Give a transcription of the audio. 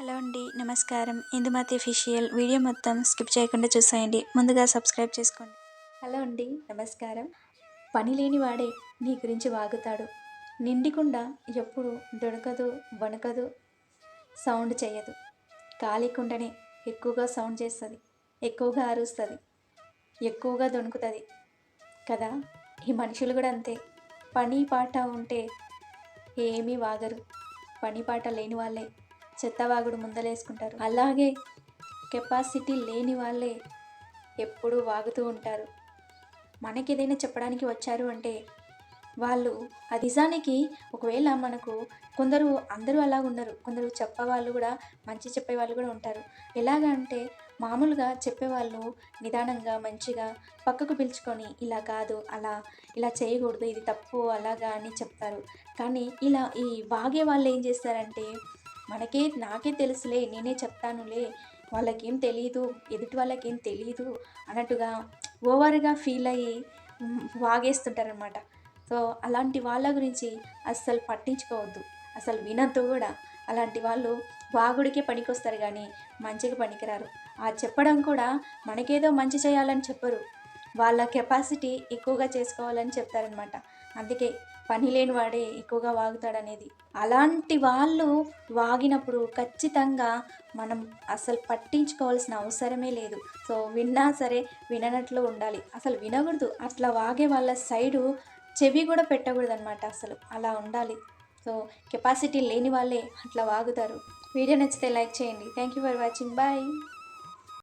Hello అండి నమస్కారం. Indumathi official video మొత్తం స్కిప్ చేయకుండా చూసేయండి. ముందుగా సబ్స్క్రైబ్ చేసుకోండి. హలో అండి నమస్కారం. పని లేని వాడే నీ గురించి వాగుతాడు. నిండికుండా ఎప్పుడు దొడకదు వణకదు సౌండ్ చేయదు కాలికుండానే ఎక్కువగా సౌండ్ చేస్తుంది ఎక్కువగా అరుస్తుంది ఎక్కువగా దొణుకుతుంది. కదా? ఈ మనుషులు కూడా అంతే. పని పాట ఉంటే ఏమీ వాగరు. పని పాట లేని వాళ్ళే. చెత్తవాగుడు ముందలేసుకుంటారు. అలాగే కెపాసిటీ లేని వాళ్ళే ఎప్పుడూ వాగుతూ ఉంటారు. మనకి ఏదైనా చెప్పడానికి వచ్చారు అంటే వాళ్ళు ఆ నిజానికి ఒకవేళ మనకు కొందరు అందరూ అలా ఉండరు. కొందరు చెప్పేవాళ్ళు కూడా మంచి చెప్పేవాళ్ళు కూడా ఉంటారు. ఎలాగ అంటే మామూలుగా చెప్పేవాళ్ళు నిదానంగా మంచిగా పక్కకు పిలుచుకొని ఇలా కాదు అలా ఇలా చేయకూడదు ఇది తప్పు అలాగా అని చెప్తారు. కానీ ఇలా ఈ వాగే వాళ్ళు ఏం చేస్తారంటే మనకే నాకే తెలుసులే నేనే చెప్తానులే వాళ్ళకేం తెలియదు ఎదుటి వాళ్ళకేం తెలియదు అన్నట్టుగా ఓవర్గా ఫీల్ అయ్యి వాగేస్తుంటారనమాట సో అలాంటి వాళ్ళ గురించి అస్సలు పట్టించుకోవద్దు. అసలు వినద్దు కూడా. అలాంటి వాళ్ళు వాగుడికే పనికొస్తారు కానీ మంచిగా పనికిరారు. ఆ చెప్పడం కూడా మనకేదో మంచి చేయాలని చెప్పరు. వాళ్ళ కెపాసిటీ ఎక్కువగా చేసుకోవాలని చెప్తారనమాట అందుకే పని లేని వాడే ఎక్కువగా వాగుతాడనేది. అలాంటి వాళ్ళు వాగినప్పుడు ఖచ్చితంగా మనం అసలు పట్టించుకోవాల్సిన అవసరమే లేదు. సో విన్నా సరే విననట్లు ఉండాలి. అసలు వినకూడదు. అట్లా వాగే వాళ్ళ సైడు చెవి కూడా పెట్టకూడదు అనమాట అసలు. అలా ఉండాలి. సో కెపాసిటీ లేని వాళ్ళే అట్లా వాగుతారు. వీడియో నచ్చితే లైక్ చేయండి. Thank you for watching. Bye.